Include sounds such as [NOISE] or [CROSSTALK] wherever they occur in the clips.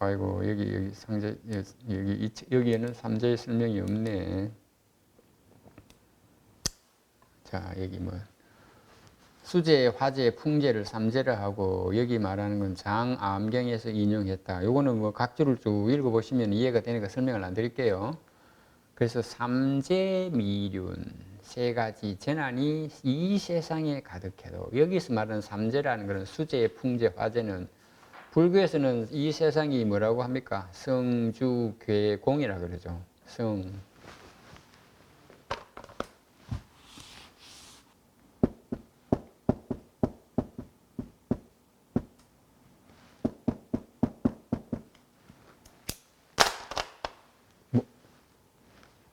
아이고 여기 여기 상제 여기 이- 여기에는 삼재의 설명이 없네. 자 여기 뭐 수재, 화재, 풍재를 삼재를 하고 여기 말하는 건 장암경에서 인용했다. 요거는 뭐 각주를 쭉 읽어보시면 이해가 되니까 설명을 안 드릴게요. 그래서 삼재 미륜 세 가지 재난이 이 세상에 가득해도 여기서 말하는 삼재라는 것은 수재, 풍재, 화재는 불교에서는 이 세상이 뭐라고 합니까? 성주괴공이라 그러죠. 성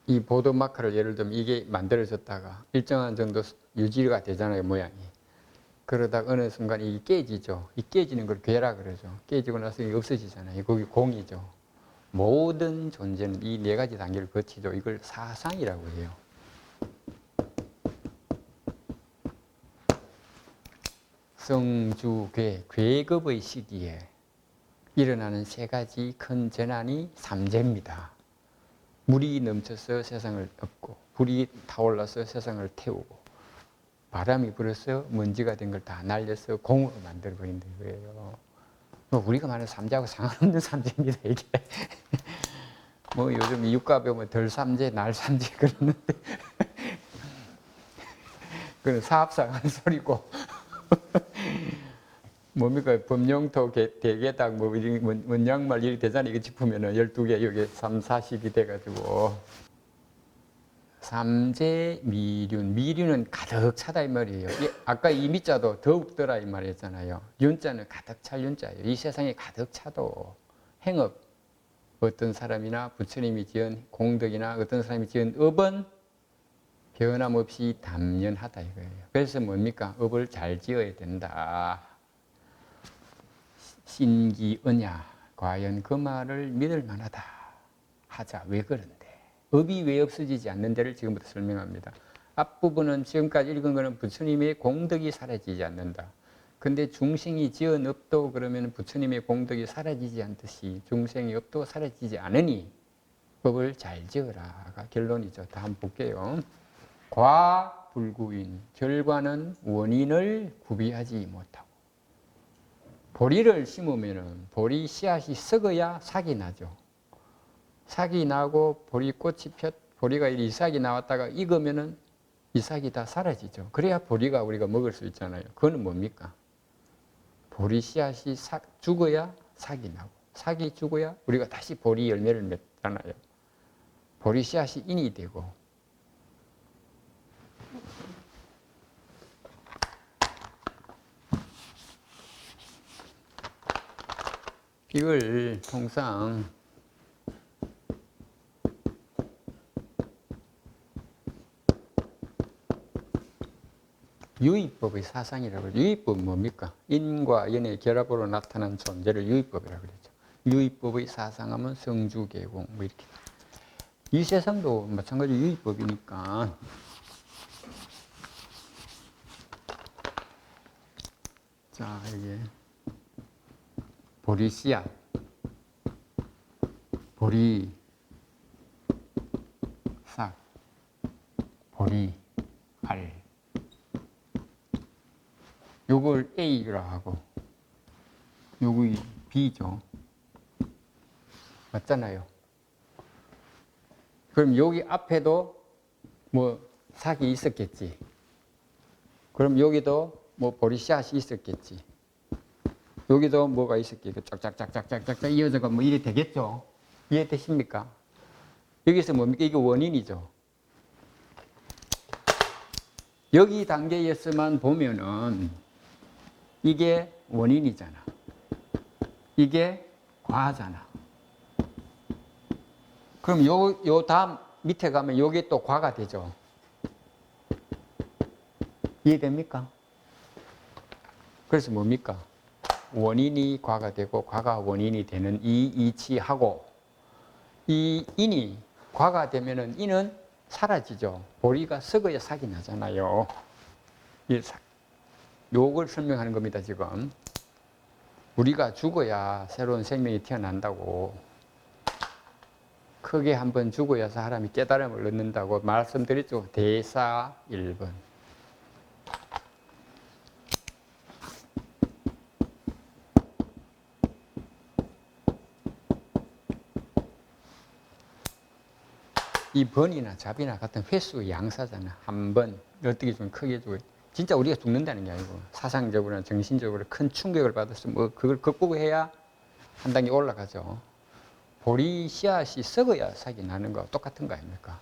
이 보도 마커를 예를 들면 이게 만들어졌다가 일정한 정도 유지가 되잖아요 모양이 그러다가 어느 순간 이게 깨지죠. 이 깨지는 걸 괴라 그러죠. 깨지고 나서 이게 없어지잖아요. 거기 공이죠. 모든 존재는 이 네 가지 단계를 거치죠. 이걸 사상이라고 해요. 성주괴 괴급의 시기에 일어나는 세 가지 큰 재난이 삼재입니다. 물이 넘쳐서 세상을 엎고 불이 타올라서 세상을 태우고 바람이 불어서 먼지가 된 걸 다 날려서 공으로 만들어 버린는 거예요. 뭐 우리가 말하는 삼재하고 상관없는 삼재입니다 이게. [LAUGHS] 뭐 요즘 육가 배우면 덜 삼재, 날 삼재 그러는데 [LAUGHS] 그건 사업상 하는 소리고 [LAUGHS] 뭡니까 범용토 개- 대개당 뭐 원양말 이렇게 되잖아요. 이거 짚으면은 12개 여기 3, 40이 돼가지고 삼재 미륜 미륜은 가득 차다 이 말이에요. 이- 아까 이 미자도 더욱 더라 이 말이었잖아요. 윤자는 가득 찰 윤자예요. 이 세상에 가득 차도 행업 어떤 사람이나 부처님이 지은 공덕이나 어떤 사람이 지은 업은 변함없이 담연하다 이거예요. 그래서 뭡니까? 업을 잘 지어야 된다. 신기언야 과연 그 말을 믿을 만하다 하자 왜 그런데 업이 왜 없어지지 않는 데를 지금부터 설명합니다. 앞부분은 지금까지 읽은 거는 부처님의 공덕이 사라지지 않는다. 근데 중생이 지은 업도 그러면 부처님의 공덕이 사라지지 않듯이 중생의 업도 사라지지 않으니 법을 잘 지어라가 결론이죠. 다 한번 볼게요. 과 불구인 결과는 원인을 구비하지 못하고 보리를 심으면은 보리 씨앗이 썩어야 삭이 나죠. 삭이 나고 보리 꽃이 폈 보리가 이삭이 나왔다가 익으면은 이삭이 다 사라지죠. 그래야 보리가 우리가 먹을 수 있잖아요. 그거는 뭡니까? 보리 씨앗이 삭, 죽어야 삭이 나고 삭이 죽어야 우리가 다시 보리 열매를 맺잖아요. 보리 씨앗이 인이 되고 이걸 통상 유의법의 사상이라고 그러죠. 유의법 뭡니까? 인과 연의 결합으로 나타난 존재를 유의법이라고 그러죠. 유의법의 사상하면 성주계공 뭐 이렇게. 이 세상도 마찬가지 유의법이니까 자 이게 보리 씨앗, 보리 싹, 보리 알. 요걸 A라 하고, 요거 B죠. 맞잖아요. 그럼 여기 앞에도 뭐 삭이 있었겠지. 그럼 여기도 뭐 보리 씨앗이 있었겠지. 여기도 뭐가 있었겠고 쫙쫙쫙쫙쫙쫙 이어져가 뭐 이래 되겠죠? 이해되십니까? 여기서 뭡니까? 이게 원인이죠. 여기 단계에서만 보면은 이게 원인이잖아. 이게 과잖아. 그럼 요, 요 다음 밑에 가면 요게 또 과가 되죠. 이해됩니까? 그래서 뭡니까? 원인이 과가 되고 과가 원인이 되는 이 이치하고 이 인이 과가 되면은 인은 사라지죠. 보리가 썩어야 삭이 나잖아요. 이 삭. 요걸 설명하는 겁니다, 지금. 우리가 죽어야 새로운 생명이 태어난다고. 크게 한 번 죽어야 사람이 깨달음을 얻는다고 말씀드렸죠. 대사 1번. 이 번이나 잡이나 같은 횟수 양사잖아. 한 번. 어떻게 좀 크게 죽어요. 진짜 우리가 죽는다는 게 아니고 사상적으로나 정신적으로 큰 충격을 받았으면 뭐 그걸 극복해야 한 단계 올라가죠. 보리 씨앗이 썩어야 싹이 나는 거 똑같은 거 아닙니까?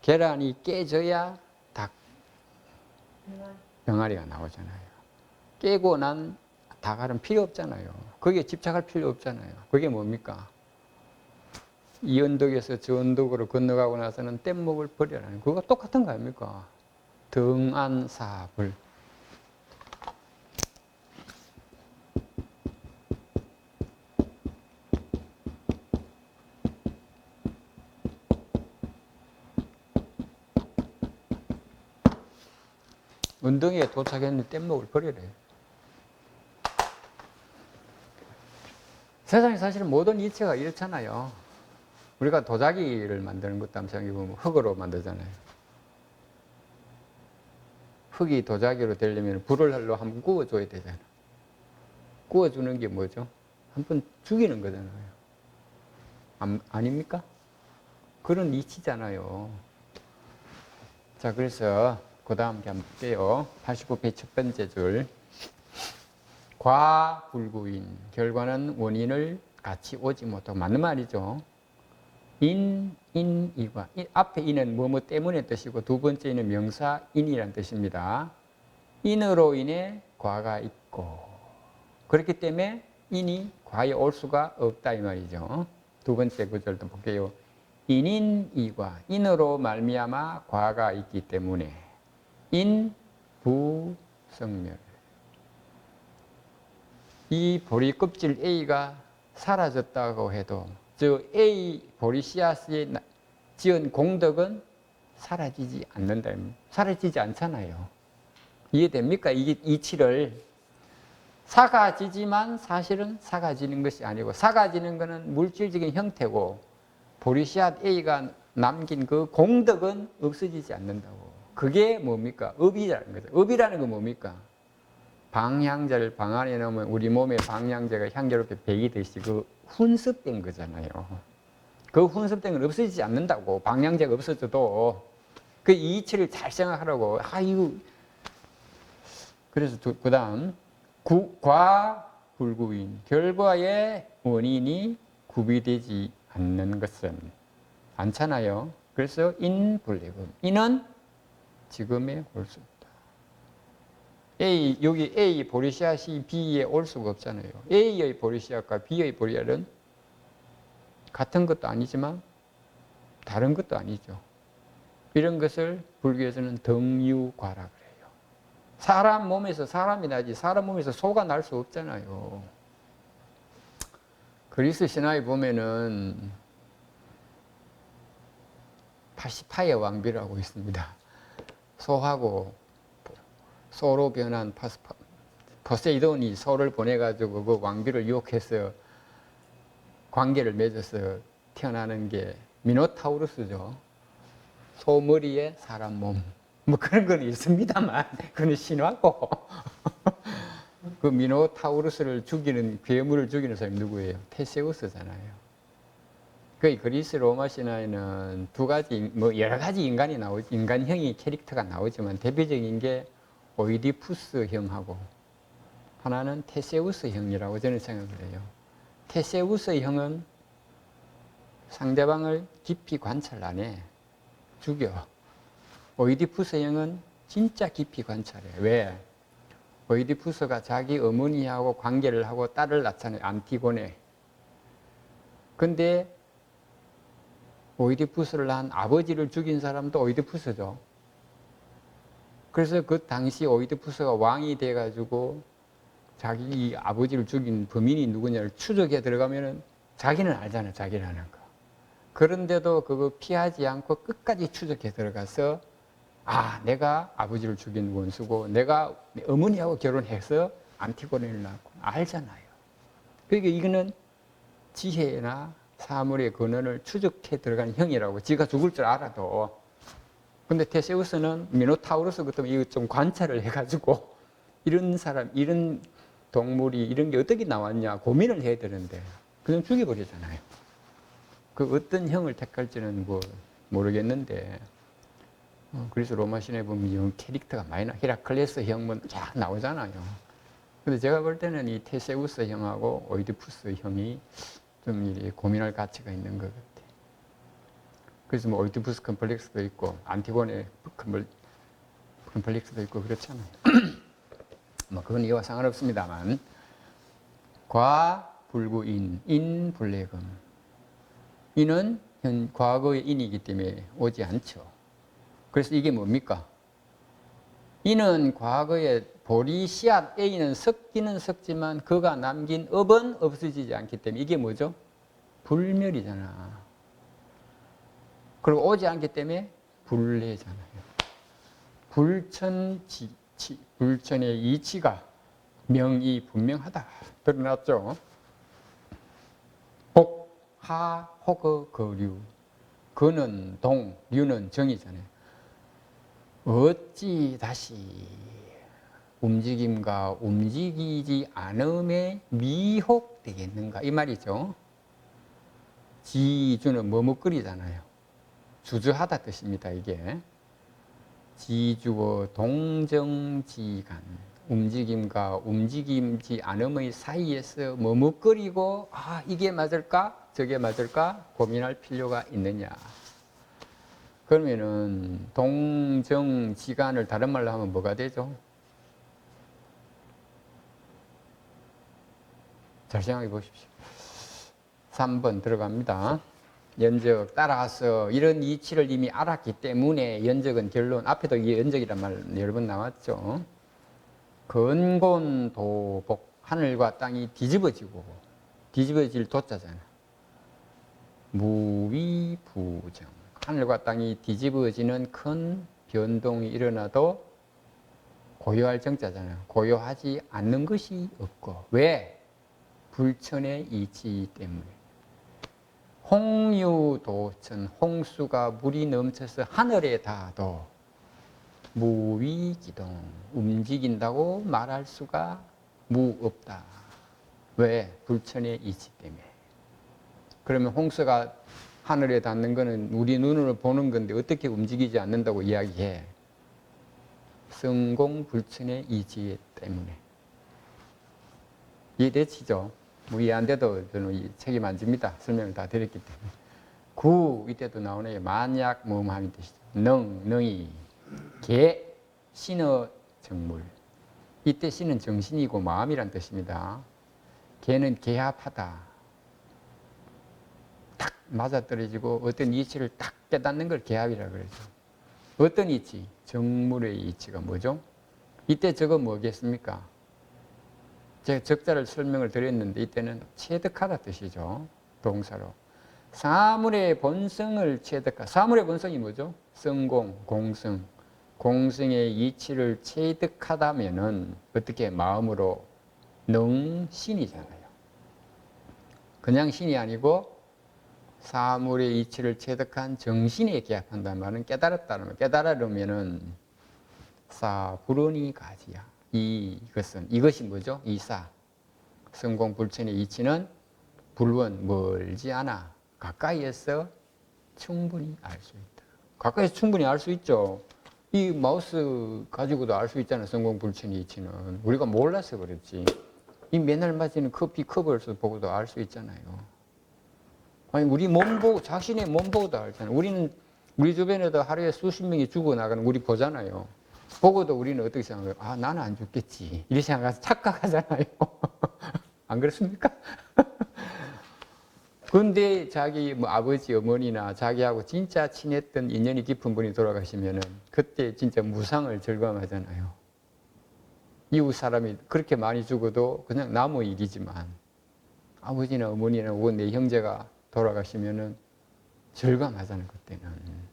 계란이 깨져야 닭 병아리가 나오잖아요. 깨고 난 닭알은 필요 없잖아요. 거기에 집착할 필요 없잖아요. 그게 뭡니까? 이 언덕에서 저 언덕으로 건너가고 나서는 뗏목을 버려라는 그거 똑같은 거 아닙니까? 등안사불 언덕에 도착했는데 뗏목을 버리래요. 세상에 사실은 모든 이체가 이렇잖아요. 우리가 도자기를 만드는 것도 한번 생각해보면 흙으로 만들잖아요. 흙이 도자기로 되려면 불을 할로 한번 구워줘야 되잖아. 구워주는 게 뭐죠? 한번 죽이는 거잖아요. 안, 아닙니까? 그런 이치잖아요. 자, 그래서 그 다음 한번 볼게요. 89페이지 첫 번째 줄. 과불구인. 결과는 원인을 같이 오지 못하고 맞는 말이죠. 인, 인, 이과. 이 앞에 인은 뭐뭐 때문에 뜻이고 두 번째 인은 명사 인이란 뜻입니다. 인으로 인해 과가 있고 그렇기 때문에 인이 과에 올 수가 없다 이 말이죠. 두 번째 구절도 볼게요. 인인 이과 인으로 말미암아 과가 있기 때문에 인 부성멸 이 보리 껍질 A가 사라졌다고 해도 저 A 보리 씨앗이 나- 지은 공덕은 사라지지 않는다. 사라지지 않잖아요. 이해됩니까? 이 이치를 사가지지만 사실은 사가지는 것이 아니고 사가지는 것은 물질적인 형태고 보리 씨앗 A가 남긴 그 공덕은 없어지지 않는다고. 그게 뭡니까? 업이라는 거죠. 업이라는 건 뭡니까? 방향제를 방 안에 넣으면 우리 몸에 방향제가 향기롭게 배기 듯이 그 훈습된 거잖아요. 그 훈습된 건 없어지지 않는다고. 방향제가 없어져도 그 이치를 잘 생각하라고. 아유. 그래서 그 다음 과불구인 결과의 원인이 구비되지 않는 것은 않잖아요. 그래서 인불리금. 인은 지금에 올수 없다. A 여기 A 보리시아시 B에 올 수가 없잖아요. A의 보리시아과 B의 보리알은 같은 것도 아니지만 다른 것도 아니죠. 이런 것을 불교에서는 등유과라 그래요. 사람 몸에서 사람이 나지 사람 몸에서 소가 날 수 없잖아요. 그리스 신화에 보면은 88의 왕비라고 있습니다. 소하고 소로 변한 파스, 포세이돈이 소를 보내가지고 그 왕비를 유혹해서 관계를 맺어서 태어나는 게 미노타우루스죠. 소 머리에 사람 몸. 뭐 그런 건 있습니다만, 그건 신화고. [LAUGHS] 그 미노타우루스를 죽이는, 괴물을 죽이는 사람이 누구예요? 테세우스잖아요. 그 그리스 로마 신화에는 두 가지, 뭐 여러 가지 인간이 나오지, 인간형의 캐릭터가 나오지만 대표적인 게 오이디푸스형하고 하나는 테세우스형이라고 저는 생각을 해요. 테세우스형은 상대방을 깊이 관찰 안 해. 죽여. 오이디푸스형은 진짜 깊이 관찰해. 왜? 오이디푸스가 자기 어머니하고 관계를 하고 딸을 낳잖아요. 안티고네. 근데 오이디푸스를 낳은 아버지를 죽인 사람도 오이디푸스죠. 그래서 그 당시 오이디푸스가 왕이 돼가지고 자기 아버지를 죽인 범인이 누구냐를 추적해 들어가면은 자기는 알잖아, 자기라는 거. 그런데도 그거 피하지 않고 끝까지 추적해 들어가서 아, 내가 아버지를 죽인 원수고 내가 어머니하고 결혼해서 안티고네를 낳고 알잖아요. 그러니까 이거는 지혜나 사물의 근원을 추적해 들어간 형이라고 지가 죽을 줄 알아도 근데 테세우스는 미노타우로스 같은 이거 좀 관찰을 해가지고 [LAUGHS] 이런 사람 이런 동물이 이런 게 어떻게 나왔냐 고민을 해야 되는데 그냥 죽여버리잖아요. 그 어떤 형을 택할지는 뭐 모르겠는데 어, 그래서 로마 신에 보면 이런 캐릭터가 많이 나 히라클레스 형은 쫙 나오잖아요. 근데 제가 볼 때는 이 테세우스 형하고 오이디푸스 형이 좀 고민할 가치가 있는 것 같아요. 그래서 뭐 오이디푸스 컴플렉스도 있고 안티고네 컴플- 컴플렉스도 있고 그렇잖아요. [CLEARS THROAT] 뭐 그건 이와 상관없습니다만 과불구인 인불례금 인은 현 과거의 인이기 때문에 오지 않죠. 그래서 이게 뭡니까? 이는 과거에 보리 씨앗 A는 섞기는 섞지만 그가 남긴 업은 없어지지 않기 때문에 이게 뭐죠? 불멸이잖아. 그리고 오지 않기 때문에 불례잖아요. 불천 지, 치- 불천의 이치가 명이 분명하다. 드러났죠? 복, 하, 호거, 거류. 거는 동, 류는 정이잖아요. 어찌 다시 움직임과 움직이지 않음에 미혹되겠는가 이 말이죠. 지주는 머뭇거리잖아요. 주저하다 뜻입니다. 이게 지주어 동정지간 움직임과 움직임지 않음의 사이에서 머뭇거리고 아 이게 맞을까 저게 맞을까 고민할 필요가 있느냐. 그러면은 동정지간을 다른 말로 하면 뭐가 되죠? 잘 생각해 보십시오. 3번 들어갑니다. 연적 따라서 이런 이치를 이미 알았기 때문에 연적은 결론 앞에도 이 연적이란 말 여러 번 나왔죠. 근곤 도복 하늘과 땅이 뒤집어지고 뒤집어질 도자잖아. 무위부정 하늘과 땅이 뒤집어지는 큰 변동이 일어나도 고요할 정자잖아요. 고요하지 않는 것이 없고 왜? 불천의 이치 때문에. 홍유도천 홍수가 물이 넘쳐서 하늘에 닿아도 무위기동 움직인다고 말할 수가 무없다. 왜? 불천의 이치 때문에. 그러면 홍수가 하늘에 닿는 것은 우리 눈으로 보는 건데 어떻게 움직이지 않는다고 이야기해? 성공 불천의 이지 때문에. 이해되시죠? 돼도 저는 이 책임 안 집니다. 설명을 다 드렸기 때문에. 구, 이때도 나오네. 만약 모험함이 뜻이죠. 능, 능이. 개, 신어 정물. 이때 신은 정신이고 마음이란 뜻입니다. 개는 개합하다. 딱 맞아떨어지고 어떤 이치를 딱 깨닫는 걸 개합이라 그러죠. 어떤 이치? 정물의 이치가 뭐죠? 이때 저거 뭐겠습니까? 제가 적자를 설명을 드렸는데 이때는 체득하다 뜻이죠. 동사로. 사물의 본성을 체득하. 사물의 본성이 뭐죠? 성공, 공성. 공성의 이치를 체득하다면은 어떻게 마음으로 능신이잖아요. 그냥 신이 아니고 사물의 이치를 체득한 정신에 기합한다는 말은 깨달았다는 말. 깨달으면은 사불언이 가지야. 이것은 이것이 뭐죠? 이사 성공 불천의 이치는 불원 멀지 않아 가까이에서 충분히 알 수 있다. 가까이서 충분히 알 수 있죠. 이 마우스 가지고도 알 수 있잖아요. 성공 불천의 이치는 우리가 몰라서 그렇지. 이 맨날 마시는 커피 컵을 보고도 알 수 있잖아요. 아니 우리 몸 보고 자신의 몸 보고도 알잖아요. 우리는 우리 주변에도 하루에 수십 명이 죽어 나가는 거 우리 보잖아요. 보고도 우리는 어떻게 생각해요? 아 나는 안 죽겠지. 이렇게 생각해서 착각하잖아요. [LAUGHS] 안 그렇습니까? [LAUGHS] 근데 자기 뭐 아버지 어머니나 자기하고 진짜 친했던 인연이 깊은 분이 돌아가시면은 그때 진짜 무상을 절감하잖아요. 이웃 사람이 그렇게 많이 죽어도 그냥 나무 일이지만 아버지나 어머니나 혹은 내 형제가 돌아가시면은 절감하잖아요 그때는.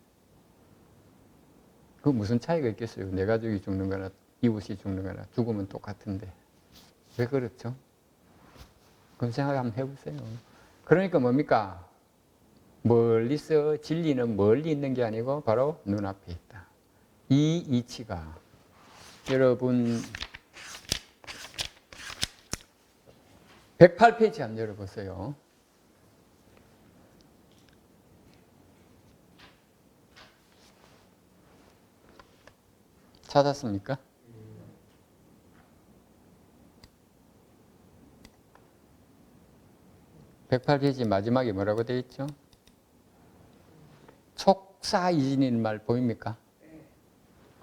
그 무슨 차이가 있겠어요? 내 가족이 죽는 거나 이웃이 죽는 거나 죽으면 똑같은데 왜 그렇죠? 그런 생각 한번 해보세요. 그러니까 뭡니까? 멀리서 진리는 멀리 있는 게 아니고 바로 눈앞에 있다. 이 이치가 여러분 108페이지 한번 열어보세요. 찾았습니까? (108페이지) 마지막에 뭐라고 되어 있죠? 촉사이진인 말 보입니까?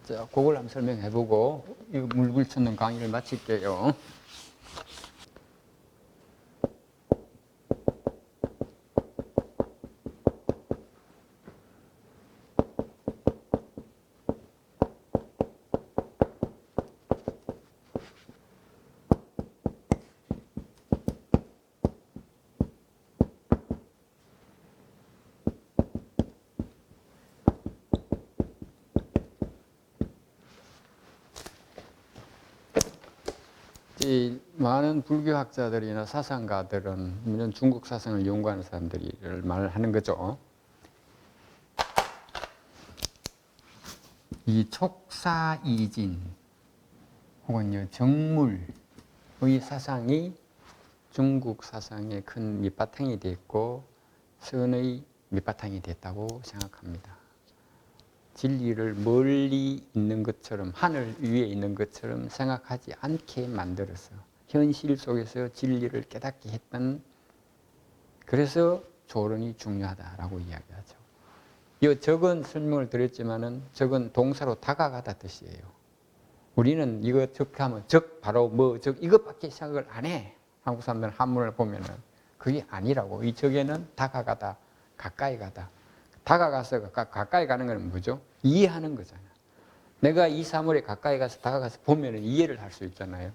자, 그걸 한번 설명해보고 이 물불천능 강의를 마칠게요. 이 많은 불교학자들이나 사상가들은 물론 중국 사상을 연구하는 사람들이 말을 하는 거죠. 이 촉사이진 혹은 정물의 사상이 중국 사상의 큰 밑바탕이 됐고 선의 밑바탕이 됐다고 생각합니다. 진리를 멀리 있는 것처럼 하늘 위에 있는 것처럼 생각하지 않게 만들어서 현실 속에서 진리를 깨닫게 했던 그래서 조론이 중요하다라고 이야기하죠. 이 적은 설명을 드렸지만은 적은 동사로 다가가다 뜻이에요. 우리는 이거 적하면 적 바로 뭐 적 이것밖에 생각을 안 해. 한국 사람들 한문을 보면은 그게 아니라고 이 적에는 다가가다 가까이 가다 다가가서 가까이 가는 건 뭐죠? 이해하는 거잖아요. 내가 이 사물에 가까이 가서 다가가서 보면 이해를 할 수 있잖아요.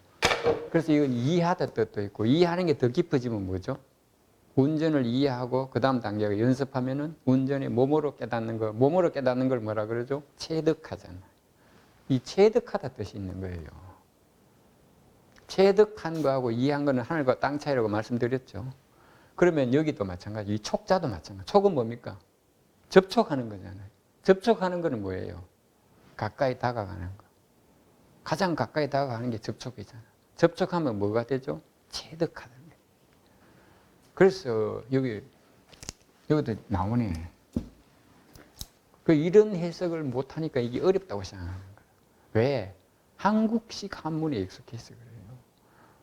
그래서 이건 이해하다 뜻도 있고 이해하는 게 더 깊어지면 뭐죠? 운전을 이해하고 그 다음 단계가 연습하면은 운전의 몸으로 깨닫는 거, 몸으로 깨닫는 걸 뭐라 그러죠? 체득하잖아요. 이 체득하다 뜻이 있는 거예요. 체득한 거하고 이해한 거는 하늘과 땅 차이라고 말씀드렸죠. 그러면 여기도 마찬가지, 이 촉자도 마찬가지. 촉은 뭡니까? 접촉하는 거잖아요. 접촉하는 거는 뭐예요? 가까이 다가가는 거. 가장 가까이 다가가는 게 접촉이잖아. 접촉하면 뭐가 되죠? 체득하는 거. 그래서 여기 여기도 나오네. 그 이런 해석을 못 하니까 이게 어렵다고 생각하는 거야. 왜? 한국식 한문에 익숙해서 그래요.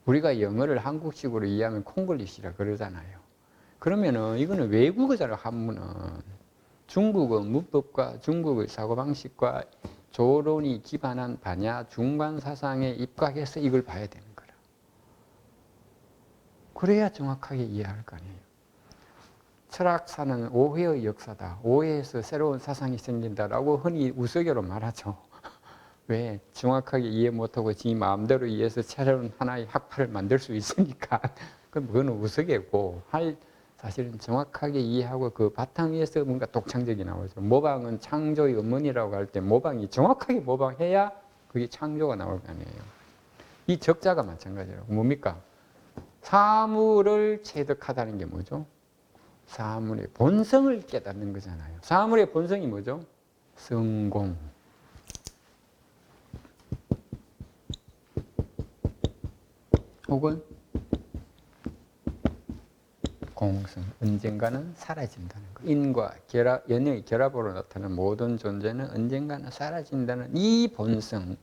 우리가 영어를 한국식으로 이해하면 콩글리시라 그러잖아요. 그러면은 이거는 외국어잖아요, 한문은. 중국은 문법과 중국의 사고방식과 조론이 기반한 반야 중간 사상에 입각해서 이걸 봐야 되는 거라. 그래야 정확하게 이해할 거 아니에요. 철학사는 오해의 역사다. 오해에서 새로운 사상이 생긴다라고 흔히 우스개로 말하죠. [LAUGHS] 왜? 정확하게 이해 못하고 지 마음대로 이해해서 새로운 하나의 학파를 만들 수 있으니까. [LAUGHS] 그건 우스개고, 할 사실은 정확하게 이해하고 그 바탕 위에서 뭔가 독창적이 나오죠. 모방은 창조의 어머니라고 할 때 모방이 정확하게 모방해야 그게 창조가 나올 거 아니에요. 이 적자가 마찬가지로 뭡니까? 사물을 체득하다는 게 뭐죠? 사물의 본성을 깨닫는 거잖아요. 사물의 본성이 뭐죠? 성공. 혹은 공성, 언젠가는 사라진다는 거. 인과 결합, 연의 결합으로 나타나는 모든 존재는 언젠가는 사라진다는 이 본성은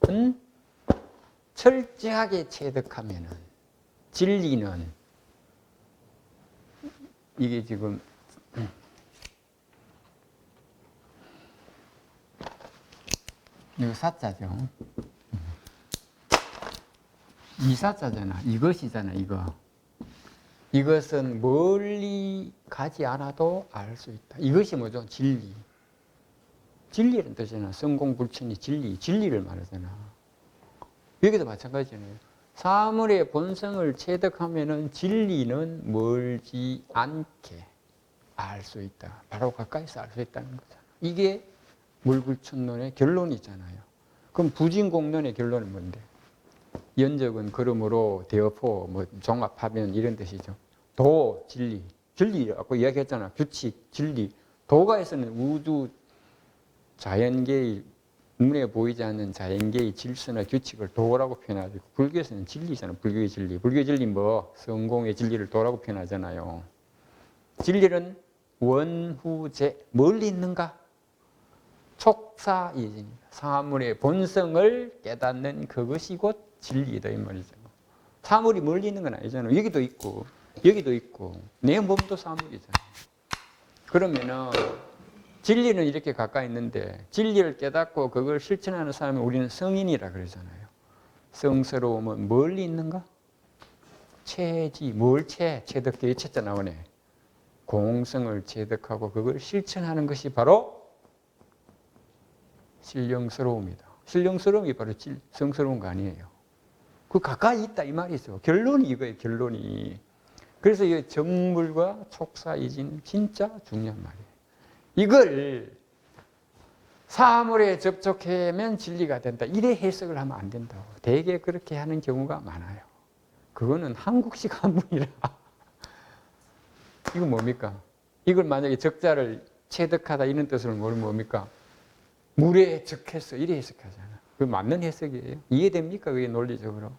철저하게 체득하면은 진리는 이게 지금 이거 사자죠. 이사자잖아. 이것이잖아. 이거. 이것은 멀리 가지 않아도 알 수 있다. 이것이 뭐죠? 진리. 진리라는 뜻이잖아. 성공불천이 진리. 진리를 말하잖아. 여기도 마찬가지잖아요. 사물의 본성을 체득하면은 진리는 멀지 않게 알 수 있다. 바로 가까이서 알 수 있다는 거잖아. 이게 물불천론의 결론이잖아요. 그럼 부진공론의 결론은 뭔데? 연적은 그러므로 대어포 뭐 종합하면 이런 뜻이죠. 도, 진리. 진리, 아까 이야기했잖아. 규칙, 진리. 도가에서는 우주 자연계의 눈에 보이지 않는 자연계의 질서나 규칙을 도라고 표현하죠. 불교에서는 진리잖아. 불교의 진리. 불교의 진리 뭐 성공의 진리를 도라고 표현하잖아요. 진리는 원후제 멀리 있는가? 촉사이진 사물의 본성을 깨닫는 그것이 곧 진리다 이 말이죠. 사물이 멀리 있는 건 아니잖아요. 여기도 있고 여기도 있고 내 몸도 사물이잖아요. 그러면은 진리는 이렇게 가까이 있는데 진리를 깨닫고 그걸 실천하는 사람이 우리는 성인이라 그러잖아요. 성스러움은 멀리 있는가? 체지 뭘 채? 체득되게 채자 나오네. 공성을 체득하고 그걸 실천하는 것이 바로 신령스러움이다. 신령스러움이 바로 질, 성스러운 거 아니에요. 그 가까이 있다 이 말이죠. 결론이 이거예요. 결론이. 그래서 이 정물과 촉사이진 진짜 중요한 말이에요. 이걸 사물에 접촉하면 진리가 된다. 이래 해석을 하면 안 된다고. 대개 그렇게 하는 경우가 많아요. 그거는 한국식 [LAUGHS] 한문이라. 이건 뭡니까? 이걸 만약에 적자를 체득하다 이런 뜻으로 뭘 뭡니까? 물에 적했어. 이래 해석하잖아. 그 맞는 해석이에요. 이해됩니까? 그게 논리적으로.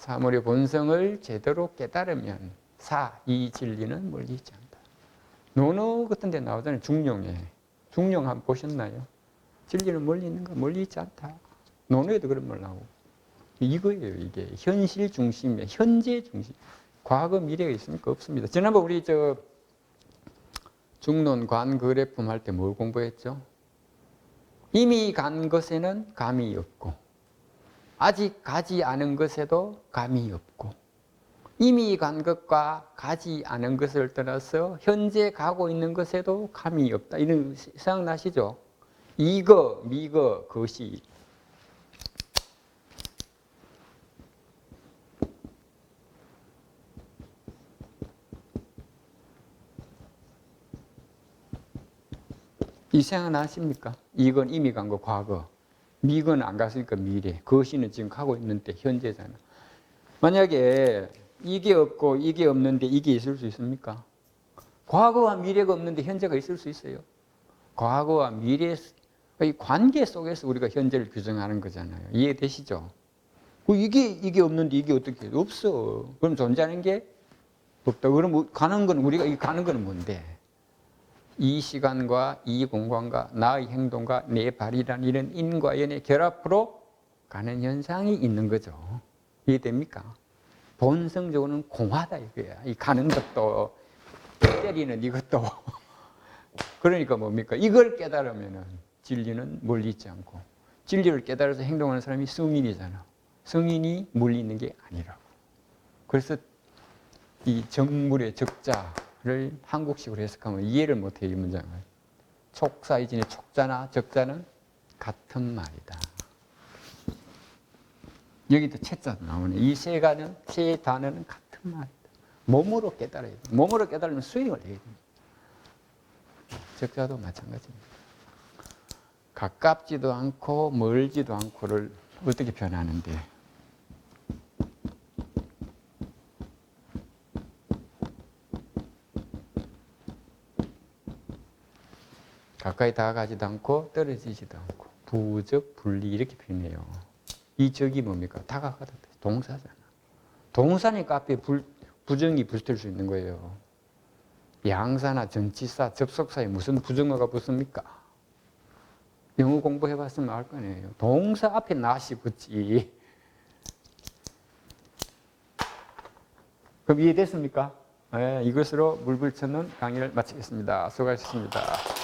사물의 본성을 제대로 깨달으면 사, 이 진리는 멀리 있지 않다. 논어 같은 데 나오잖아요. 중용에. 중용 한번 보셨나요? 진리는 멀리 있는가? 멀리 있지 않다. 논어에도 그런 말 나오고. 이거예요, 이게. 현실 중심이에요. 현재 중심. 과거, 미래가 있습니까? 없습니다. 지난번 우리 저 중론 관거래품 할 때 뭘 공부했죠? 이미 간 것에는 감이 없고, 아직 가지 않은 것에도 감이 없고, 이미 간 것과 가지 않은 것을 떠나서 현재 가고 있는 것에도 감이 없다. 이런 생각나시죠? 이거, 미거, 것이. 이 생각나십니까? 이건 이미 간 거 과거. 미건 안 갔으니까 미래. 것이는 지금 가고 있는데 현재잖아. 만약에 이게 없고 이게 없는데 이게 있을 수 있습니까? 과거와 미래가 없는데 현재가 있을 수 있어요. 과거와 미래의 관계 속에서 우리가 현재를 규정하는 거잖아요. 이해되시죠? 그 이게 이게 없는데 이게 어떻게 해? 없어. 그럼 존재하는 게 없다. 그럼 가는 건 우리가 이 가는 건 뭔데? 이 시간과 이 공간과 나의 행동과 내 발이란 이런 인과 연의 결합으로 가는 현상이 있는 거죠. 이해됩니까? 본성적으로는 공하다 이거야. 이 가는 것도 때리는 이것도 [LAUGHS] 그러니까 뭡니까? 이걸 깨달으면은 진리는 멀리 있지 않고 진리를 깨달아서 행동하는 사람이 성인이잖아. 성인이 멀리 있는 게 아니라고. 그래서 이 정물의 적자 를 한국식으로 해석하면 이해를 못해요, 이 문장을. 촉사이진의 촉자나 적자는 같은 말이다. 여기도 채자도 나오네. 이 세 가는, 세 단어는 같은 말이다. 몸으로 깨달아야 돼. 몸으로 깨달으면 수행을 해야 돼. 적자도 마찬가지입니다. 가깝지도 않고 멀지도 않고를 어떻게 표현하는데 가까이 다가가지도 않고 떨어지지도 않고 부적 분리 이렇게 표현해요. 이 적이 뭡니까? 다가가다 동사잖아. 동사니까 앞에 불, 부정이 붙을 수 있는 거예요. 양사나 전치사, 접속사에 무슨 부정어가 붙습니까? 영어 공부해봤으면 알거 아니에요. 동사 앞에 낫이 붙지. 그럼 이해됐습니까? 네, 이것으로 물불 찾는 강의를 마치겠습니다. 수고하셨습니다.